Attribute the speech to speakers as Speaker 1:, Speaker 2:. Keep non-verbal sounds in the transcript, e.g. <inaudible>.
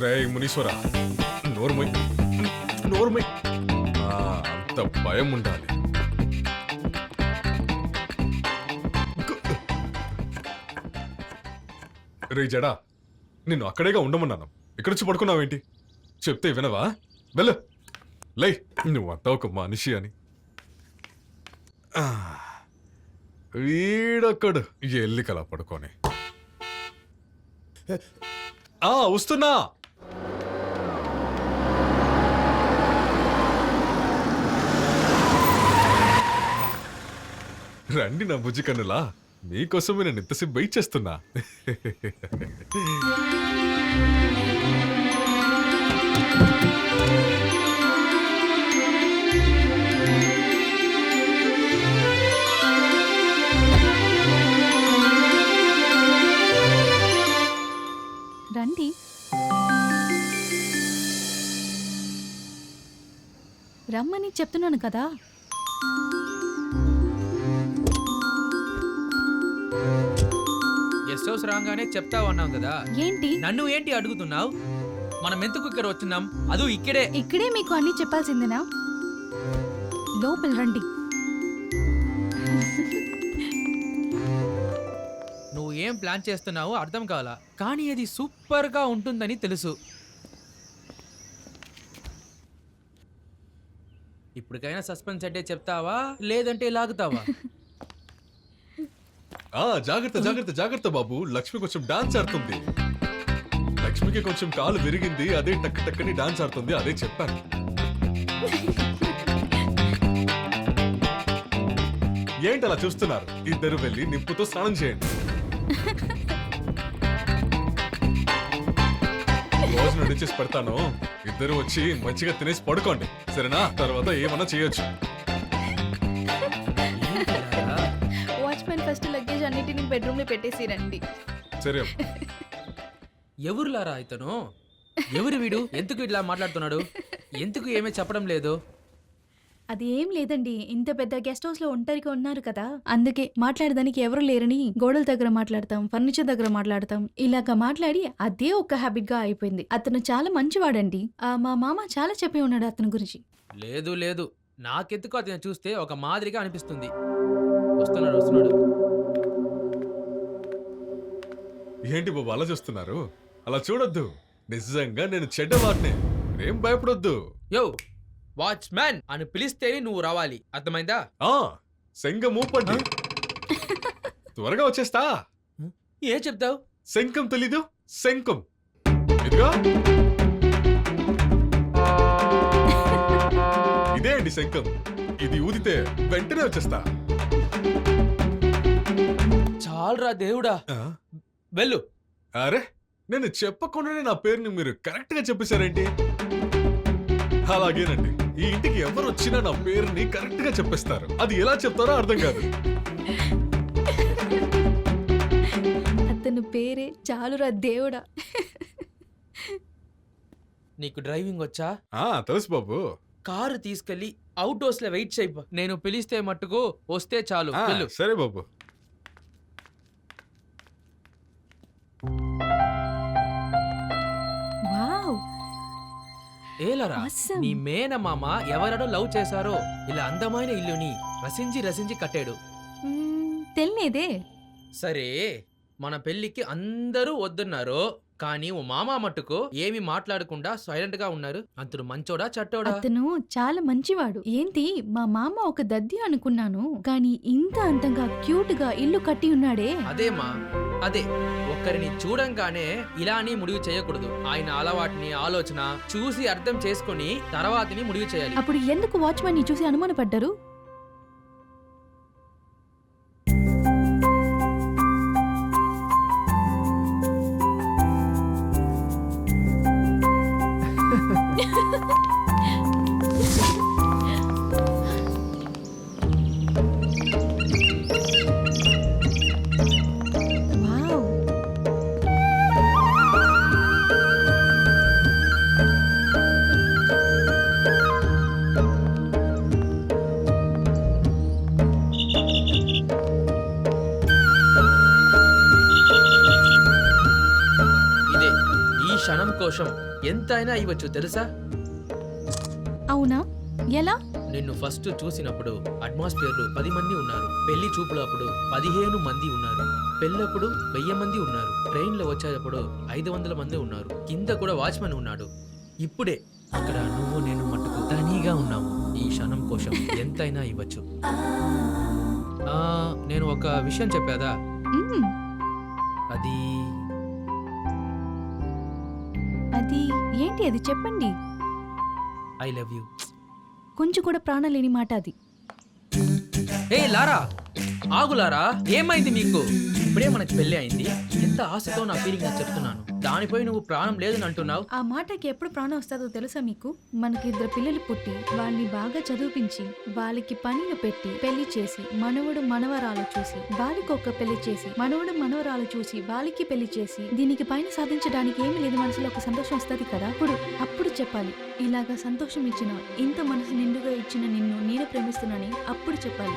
Speaker 1: రే మునీశ్వర. నోర్మై నోర్మై అంత భయం ఉండాలి. రే జడా నిన్ను అక్కడేగా ఉండమన్నాను. ఇక్కడ వచ్చి పడుకున్నావేంటి? చెప్తే వినవా? వెళ్ళు. లై నువ్వంతా ఒక మనిషి అని. ఆ, వీడొక్కడు. పడుకోని పడుకొని ఆ వస్తున్నా. రండి నా బుజ్జి కన్నులా. మీకోసమే నేను ఇంతసేపు వెయిట్ చేస్తున్నా.
Speaker 2: రండి. రమ్మని చెప్తున్నాను కదా.
Speaker 3: గెస్ట్ హౌస్ రాగానే చెప్తావన్నాం కదా.
Speaker 2: ఏంటి?
Speaker 3: నన్ను ఏంటి అడుగుతున్నావు? మనం ఎందుకు ఇక్కడ వచ్చినాం? అదు ఇక్కడే.
Speaker 2: ఇక్కడే మీకు అన్ని చెప్పాల్సిందేనా? లోపల రండి.
Speaker 3: ఏం ప్లాన్ చేస్తున్నావో అర్థం కావాలా కానీ అది సూపర్గా ఉంటుందని తెలుసు. ఇప్పటికైనా సస్పెన్స్ అంటే చెప్తావా? లేదంటే లాగుతావా? <laughs>
Speaker 1: ఆ జాగ్రత్త జాగ్రత్త జాగ్రత్త బాబు. లక్ష్మి కొంచెం డాన్స్ ఆడుతుంది. లక్ష్మికి కొంచెం కాలు విరిగింది అదే టక్ టక్కని డాన్స్ ఆడుతుంది అదే చెప్పాను. <laughs> ఏంటి అలా చూస్తున్నారు? ఇద్దరు వెళ్ళి నిప్పుతో స్నానం చేయండి. రోజు నడిచేసి పెడతాను. ఇద్దరు వచ్చి మంచిగా తినేసి పడుకోండి. సరేనా? తర్వాత ఏమన్నా చేయొచ్చు?
Speaker 2: వాచ్మెన్ ఫస్ట్ లగేజ్ అన్నిటిని బెడ్రూమ్లో పెట్టేసి రండి.
Speaker 1: సరే.
Speaker 3: ఎవరులారా ఇతను? ఎవరు వీడు? ఎందుకు ఇట్లా మాట్లాడుతున్నాడు? ఎందుకు ఏమీ చెప్పడం లేదు?
Speaker 2: అది ఏం లేదండి. ఇంత పెద్ద గెస్ట్ హౌస్లో ఒంటరిగా ఉన్నారు కదా. అందుకే మాట్లాడడానికి ఎవరు లేరని గోడల దగ్గర మాట్లాడతాం ఫర్నిచర్ దగ్గర మాట్లాడతాం. ఇలాగ మాట్లాడి అదే ఒక హ్యాబిట్గా అయిపోయింది. అతను చాలా మంచివాడండి. ఆ, మా మామ చాలా చెప్పి ఉన్నాడు అతని గురించి.
Speaker 3: లేదు లేదు. నాకెందుకు అతను చూస్తే ఒక మాదిరిగా అనిపిస్తుంది. వస్తున్నాడు వస్తున్నాడు.
Speaker 1: ఏంటి బాబు అలా చూస్తున్నారు? అలా చూడొద్దు. నిజంగా నేను చెడ్డవాడినే ఏం భయపడొద్దు.
Speaker 3: యో వాచ్మ్యాన్ అని పిలిస్తేనే నువ్వు రావాలి. అర్థమైందా?
Speaker 1: ఆ శంఖం ఊపండి త్వరగా వచ్చేస్తా.
Speaker 3: ఏ చెప్తావు?
Speaker 1: శంఖం తెలీదు శంఖం. ఇదిగా. ఇదే అండి శంఖం. ఇది ఊదితే వెంటనే వచ్చేస్తా.
Speaker 3: చాలరా దేవుడా.
Speaker 1: ఆ,
Speaker 3: వెళ్ళు.
Speaker 1: అరే నేను చెప్పకుండానే నా పేరుని మీరు కరెక్ట్గా చెప్పేశారేంటి? అలాగేనండి. ఈ ఇంటికి ఎవరు వచ్చినా నా పేరుని కరెక్ట్గా చెప్పేస్తారు. అది ఎలా చెప్తారో అర్థం కాదు.
Speaker 2: అతని పేరే చాలురా దేవుడా.
Speaker 3: నీకు డ్రైవింగ్ వచ్చా?
Speaker 1: ఆ తెలుసు బాబు.
Speaker 3: కారు తీసుకెళ్ళి అవుట్ హౌస్లో వెయిట్ చేయి నేను పిలిస్తే మట్టుకు వస్తే చాలు.
Speaker 1: ఆ,
Speaker 3: వెళ్ళు.
Speaker 1: సరే బాబు.
Speaker 3: ఏలరా
Speaker 2: Awesome.
Speaker 3: నీ మేనమామ ఎవరెడో లవ్ చేశారో ఇలా అందమైన ఇల్లుని రసించి రసించి కట్టాడు.
Speaker 2: మ్మ్, తెలియదే
Speaker 3: సరే మన పెళ్ళికి అందరూ వద్దున్నారు కానీ ఓ మామ మట్టుకు ఏమి మాట్లాడకుండా సైలెంట్గా ఉన్నారు. అంతను మంచోడా చట్టోడా
Speaker 2: అతను చాలా మంచివాడు. ఏంటి మా మామ ఒక దద్ది అనుకున్నాను కానీ ఇంత అందంగా క్యూట్గా ఇల్లు కట్టి ఉన్నాడే.
Speaker 3: అదేమా? అదే. ఒక్కరిని చూడంగానే ఇలా అని ముడివి చేయకూడదు. ఆయన అలవాటుని ఆలోచన చూసి అర్థం చేసుకొని తర్వాతని ముడివి చేయాలి.
Speaker 2: అప్పుడు ఎందుకు వాచ్మెన్ని చూసి అనుమానపడ్డారు?
Speaker 3: కోసం ఎంతైనా ఇవ్వచ్చు తెలుసా?
Speaker 2: అవునా? ఎలా?
Speaker 3: నిన్ను ఫస్ట్ చూసినప్పుడు అట్మాస్ఫియర్లో పది మంది ఉన్నారు. పెళ్ళి చూపులప్పుడు పదిహేను మంది ఉన్నారు. పెళ్ళప్పుడు వెయ్యి మంది ఉన్నారు. ట్రైన్లో వచ్చేటప్పుడు ఐదు వందల మంది ఉన్నారు. కింద కూడా వాచ్మెన్ ఉన్నాడు. ఇప్పుడే అక్కడ నువ్వు నేను మట్టుకు తనీగా ఉన్నాము. ఈ క్షణం కోసం ఎంతైనా ఇవ్వచ్చు. నేను ఒక విషయం చెప్పాదా? అది
Speaker 2: ఏంటి అది చెప్పండి.
Speaker 3: I love you.
Speaker 2: కొంచెం కూడా ప్రాణం లేని మాట అది.
Speaker 3: ఏ లారా ఆగు లారా ఏమైంది మీకు? ఇప్పుడే మనకి పెళ్ళి అయింది. ఎంత ఆశతో నా ఫీలింగ్ నేను చెప్తున్నాను. దానిపై నువ్వు ప్రాణం లేదని అంటున్నావు
Speaker 2: ఆ మాటకి ఎప్పుడు ప్రాణం వస్తుందో తెలుసా మీకు? మనకి ఇద్దరు పిల్లలు పుట్టి వాళ్ళని బాగా చదివించి వాళ్ళకి పనిలు పెట్టి పెళ్ళి చేసి మనవడు మనవరాలు చూసి వాళ్ళకి ఒక పెళ్ళి చేసి మనవడు మనవరాలు చూసి వాళ్ళకి పెళ్ళి చేసి దీనికి పైన సాధించడానికి ఏమి లేదు మనసులో ఒక సంతోషం వస్తుంది కదా? అప్పుడు అప్పుడు చెప్పాలి. ఇలాగా సంతోషం ఇచ్చిన ఇంత మనసు నిండుగా ఇచ్చిన నిన్ను నేను ప్రేమిస్తున్నానని అప్పుడు చెప్పాలి.